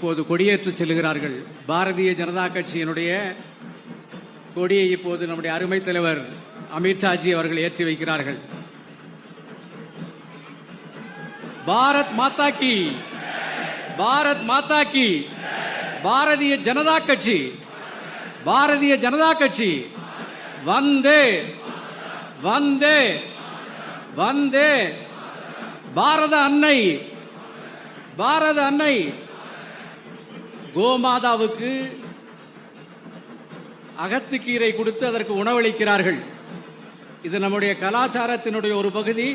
இப்போது கொடியேற்று செல்கிறார்கள். பாரதிய ஜனதா கட்சியினுடைய கொடியை இப்போது நம்முடைய அருமை தலைவர் அமித்ஷாஜி அவர்கள் ஏற்றி வைக்கிறார்கள். பாரத் மாதா கி. பாரத் மாதா கி. பாரதிய ஜனதா கட்சி. பாரதிய ஜனதா கட்சி. வந்தே. வந்தே. வந்தே. பாரத அன்னை. பாரத அன்னை. கோமாதாவுக்கு அகத்துக்கீரை கொடுத்து அதற்கு உணவளிக்கிறார்கள். இது நம்முடைய கலாச்சாரத்தினுடைய ஒரு பகுதி.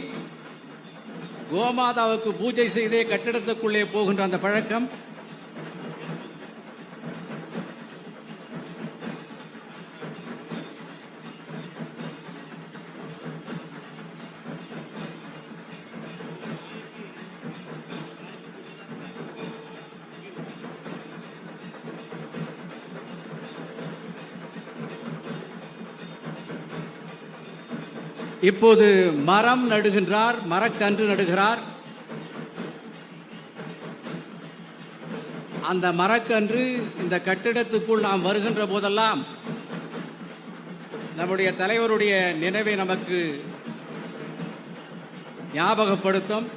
கோமாதாவுக்கு பூஜை செய்தே கட்டிடத்துக்குள்ளே போகின்ற அந்த பழக்கம். இப்போது மரம் நடுகின்றார் மரக்கன்று நடுகிறார். அந்த மரக்கன்று இந்த கட்டிடத்துக்குள் நாம் வருகின்ற போதெல்லாம் நம்முடைய தலைவருடைய நினைவை நமக்கு ஞாபகப்படுத்தும்.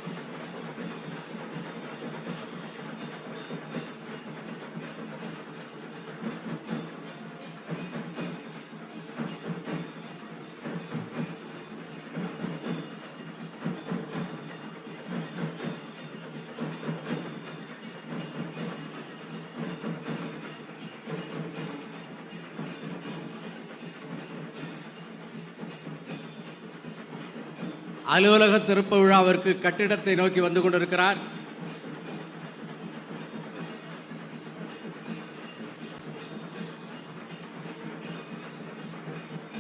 அலுவலக திருப்ப விழாவிற்கு கட்டிடத்தை நோக்கி வந்து கொண்டிருக்கிறார்.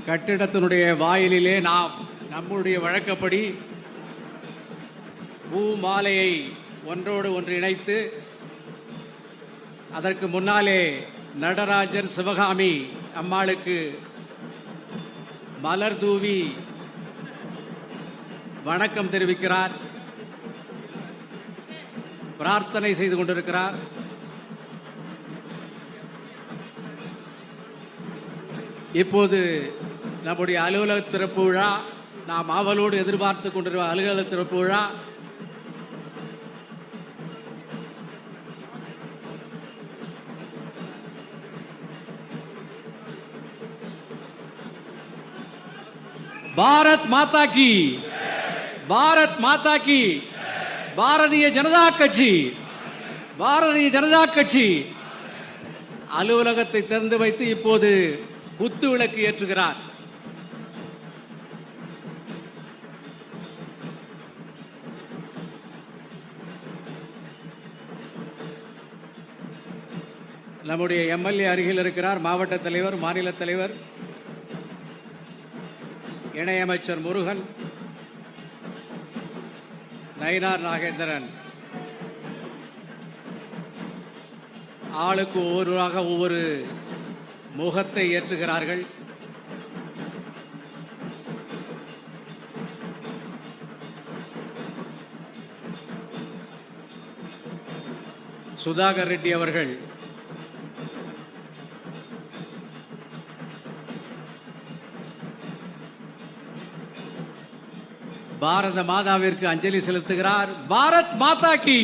கட்டிடத்தினுடைய வாயிலிலே நாம் நம்முடைய வழக்கப்படி பூ மாலையை ஒன்றோடு ஒன்று இணைத்து அதற்கு முன்னாலே நடராஜர் சிவகாமி அம்மாளுக்கு மலர் தூவி வணக்கம் தெரிவிக்கிறார். பிரார்த்தனை செய்து கொண்டிருக்கிறார். இப்போது நம்முடைய அலுவலக திறப்பு விழா நாம் ஆவலோடு எதிர்பார்த்து கொண்டிருக்கிற அலுவலக திறப்பு விழா. பாரத் மாதா கி பாரத் மாதா கி. பாரதிய ஜனதா கட்சி. பாரதிய ஜனதா கட்சி. அலுவலகத்தை திறந்து வைத்து இப்போது குத்து விளக்கு ஏற்றுகிறார். நம்முடைய எம்எல்ஏ அருகில் இருக்கிறார் மாவட்ட தலைவர் மாநில தலைவர் இணையமைச்சர் முருகன். நயினார் நாகேந்திரன். ஆளுக்கு ஒவ்வொருவராக ஒவ்வொரு முகத்தை ஏற்றுகிறார்கள். சுதாகர் ரெட்டி அவர்கள் பாரத மாதாவிற்கு அஞ்சலி செலுத்துகிறார். பாரத் மாதா கி.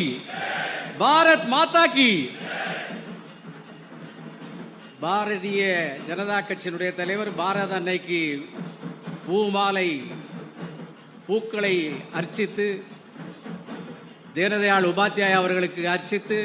பாரத் மாதா கி. பாரதிய ஜனதா கட்சியினுடைய தலைவர் பாரத அன்னைக்கு பூமாலை பூக்களை அர்ச்சித்து தீனதயாள் உபாத்தியாய அவர்களுக்கு அர்ச்சித்து